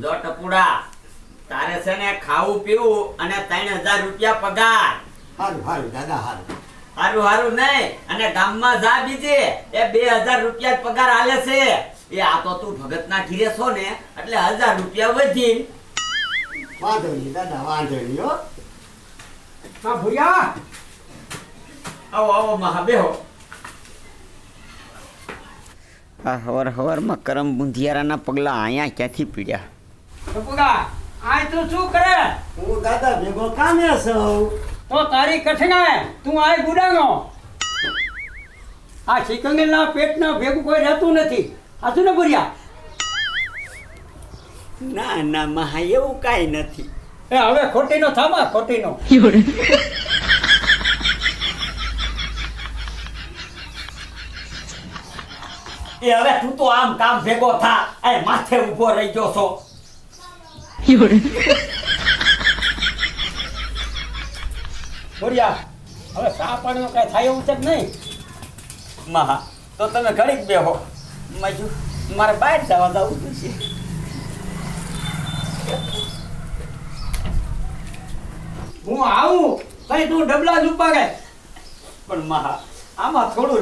સમજો ટપુડા તારે છે ને ખાવું પીવું અને ત્રણ હજાર રૂપિયા પગાર. હારું હારું દાદા સારું હારું હારું નહીં. અને ગામમાં જા બીજે. એ બે હજાર રૂપિયા જ પગાર આલે છે. એ આ તો તું ભગત ના ઘીરે છો ને એટલે હજાર રૂપિયા વધી વાંધો નહીં દાદા વાંધો નહીં હો. હા ભૂયા. આવો આવો મહા બેહો આ હવાર હવારમાં કરમ બુંધિયારાના પગલા અહીંયા ક્યાંથી પીડ્યા? ટપુડા આય તું શું કરે? હું દાદા ભેગો કામે છું. તો તારી કઠણાય તું આય ગુડાનો. આ સિકંગલના પેટના ભેગું કોઈ રહેતું નથી. હાચું ને ભૂરિયા ના ના મહા એવું કાંઈ નથી. એ હવે ખોટીનો થામા ખોટીનો. એ હવે તું તો આમ કામ ભેગો થા. એ માથે ઊભો રહી ગયો છો. ભૂરિયા હવે સા પાણીનો કાંઈ થાય એવું છે જ નહીં? મહા તો તમે ઘડીક બેહો. મજુ મારે બહાર જવા જવું છે. હું આવું કઈ તું ડબલા જ ઉપાડે. પણ મહા આમાં થોડું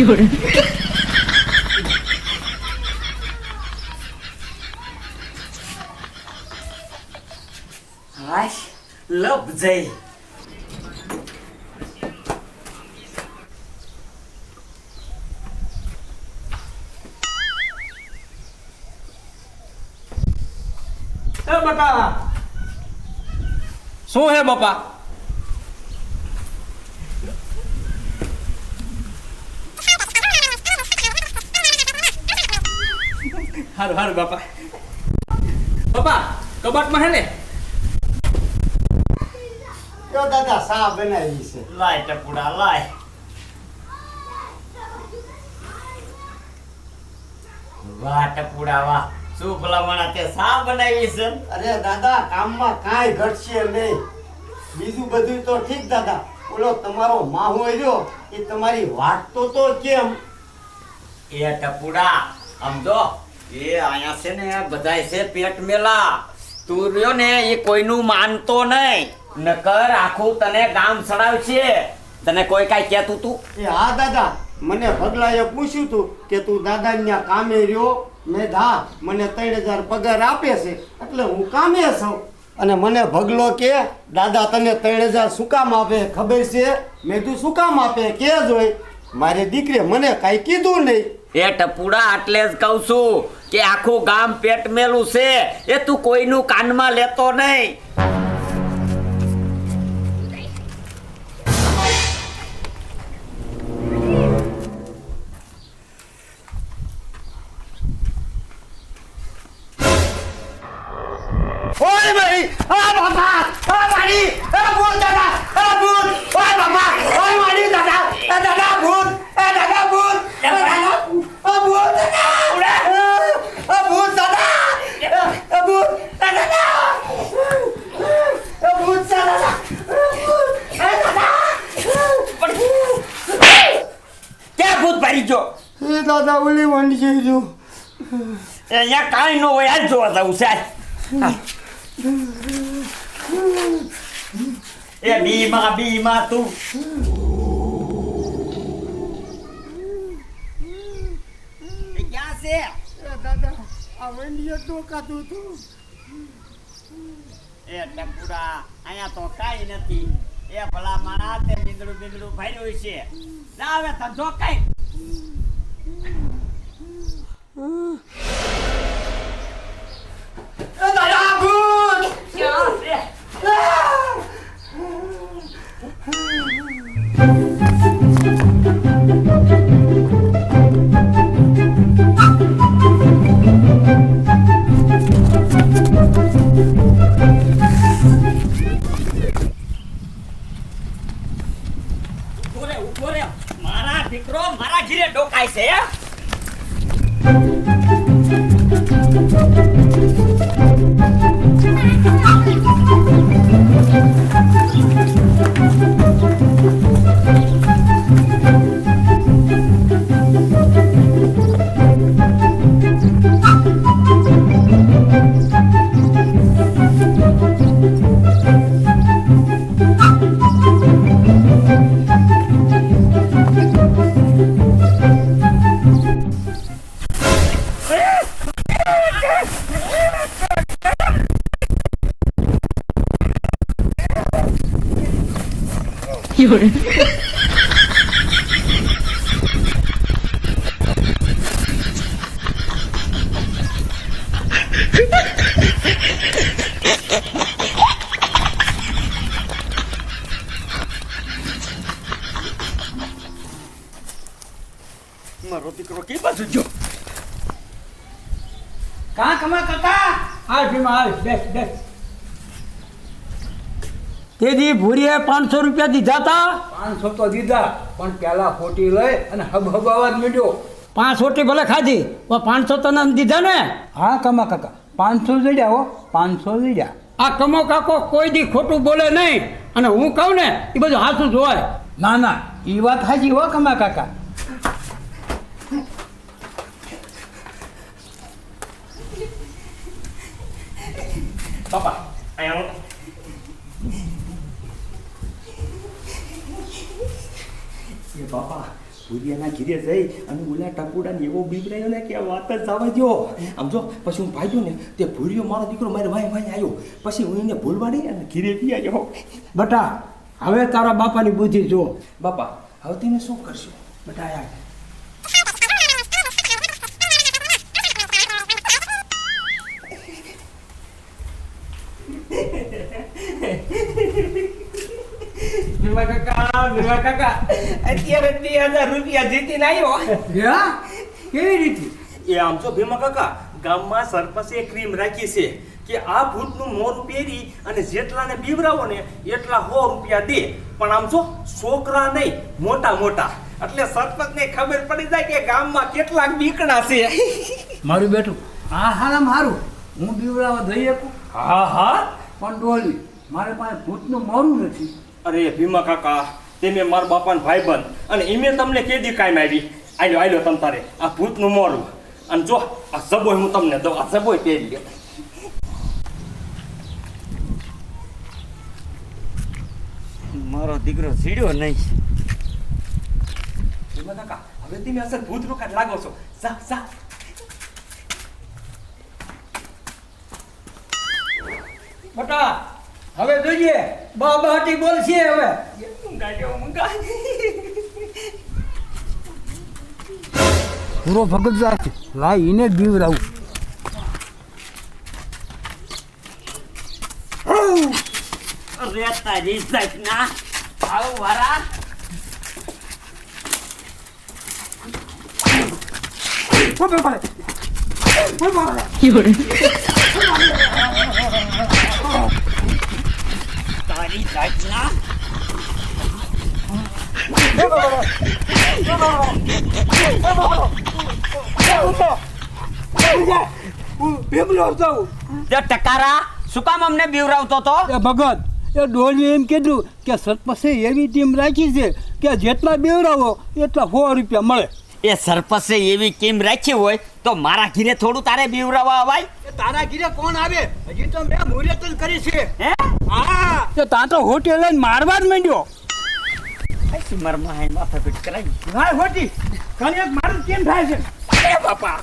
રેવાય હાશ લપ જઈ એ બટા શું હે બાપા હારું હારું બાપા. બાપા કબાટમાં હે ને? જો દાદા સા બનાવી છે? લાય ટપુડા લાય. વાહ ટપુડા વાહ. શું ભલામણા તે સા બનાવી છે? અરે દાદા કામમાં કાંઈ ઘટશે નહીં. બીજું બધું તો ઠીક દાદા. ઓલો તમારો માહો રહ્યો એ તમારી વાત તો તો કેમ? એ ટપુડા સમજો એ અહીંયા છે ને બધાય છે પેટ મેલા. તું રહ્યો ને એ કોઈનું માનતો નહીં. નકર આખું તને ગામ સડાવશે. તને કોઈ કાંઈ કહેતું તું? એ હા દાદા. મને ભગલાએ પૂછ્યું તું કે તું દાદા ત્યાં કામે રહ્યો? મેં ધા મને ત્રણ હજાર પગાર આપે છે. એટલે હું કામે છું. અને મને ભગલો કે દાદા તને ત્રણ હજાર શું કામ આપે? ખબર છે? મેં તું શું કામ આપે? કે જોઈ. મારી દીકરી મને કાંઈ કીધું નહીં. એ ટપુડા એટલે જ કહું છું. કે આખું ગામ પેટ મેલું છે. એ તું કોઈનું કાનમાં લેતો નહીં. ગયો એ દાદા ઓલી વંડી ગયું એ અહીંયા કાંઈ ન હોય આજ જોવા જવું છે એ બીમા બીમા તું. ક્યાં છે? દાદા આ વંડીએ ટોકાતું હતું. એ અહીંયા તો કાંઈ નથી. એ ભલા માણા તે બિંદડું બીંદડું ભર્યું છે. જા હવે ધંધો કઈ. Mm-hmm. મારો દીકરો કે બાજુ જો કાં કમા કાકા હાલ ભીમા હાલ બેસ બેસ તેજી ભૂરીએ પાંચસો રૂપિયા દીધા હતા પાંચસો તો દીધા પણ પેલા ખોટી લઈ અને હબ હબ જ મીડ્યો. પાંચ રોટી ભલે ખાધી પણ પાંચસો તો ના દીધા ને? હા કમા કાકા પાંચસો જડ્યા હો પાંચસો જડ્યા આ કમો કાકો કોઈ દી ખોટું બોલે નહીં. અને હું કહું ને એ બધું હાથું જોવાય ના ના એ વાત હાજી હો કમા કાકા. બાપા અહીંયા આવો. એ બાપા ભૂરિયાના ઘીરે જઈ અને ઓલા ટકુડાને એવો બીબડાયો ને કે વાત જ જવા દ્યો. આમ જો, પછી હું ભાગ્યો ને, તે ભૂર્યો મારો દીકરો મારે ભાઈ ભાઈ આવ્યો પછી હું એને ભૂલવાડી અને ઘીરે પી આવ્યો બટા, હવે તારા બાપાની બુદ્ધિ જો બાપા, હવે તમે શું કરશો? બટા યાર ભીમા કાકા ભીમા કાકા. અત્યારે બે હજાર રૂપિયા જીતીને આવ્યો. કેવી રીતે? એ આમ તો ભીમા કાકા ગામમાં સરપંચે ક્રીમ રાખી છે કે આ ભૂતનું મોરું પહેરી અને જેટલાને બીવરાવો ને એટલા સો રૂપિયા દે. પણ આમ જો છોકરા નહીં મોટા મોટા. એટલે સરપંચને ખબર પડી જાય કે ગામમાં કેટલાક બીકણા છે. મારું બેઠું આ હારામ હારું. હું બીવરાવા જઈ શકું? હા હા. પણ ડોલી મારે પાસે ભૂતનું મોરું નથી. અરે ભીમા કાકા તમે મારા બાપાના ભાઈબંધ અને એમે તમને કેદી કાયમ આવી આલ્યો આલ્યો તમ તારે આ ભૂતનું મોરું. અને જો આ જબોય હું તમને દઉં આ જબોય પહેરી લ્યો મારો દીકરો સીડ્યો નહીં. ભીમા કાકા હવે તમે અસર ભૂત કાંઈ લાગો છો. સા સા બટા હવે જોઈએ. બા બહાટી બોલશે હવે. પૂરો ભગત જાય લાય એને બીવડાવું અરે તારી જાતના. આવ વારા. જાતના ટકારા, શું કામ અમને બીવરાવતો તો? ભગત, એ ડોલી એમ કીધું કે સરપંચે એવી ટીમ રાખી છે કે જેટલા બેવડાવો એટલા સો રૂપિયા મળે. એ સરપસે એવી કેમ રાખી હોય તો મારા ઘીરે થોડું તારે બીવરાવા અવાય? તારા ઘીરે કોણ આવે? હજી તો મેં મુહૂર્ત જ કરી છે. હે? હા. તો તા તો હોટેલ લઈને મારવા જ માંડ્યો. સિમરમાં હે માથા પીટ કરાવી. હા હોટી. કાલે એક મારું કેમ થાય છે. એ બાપા.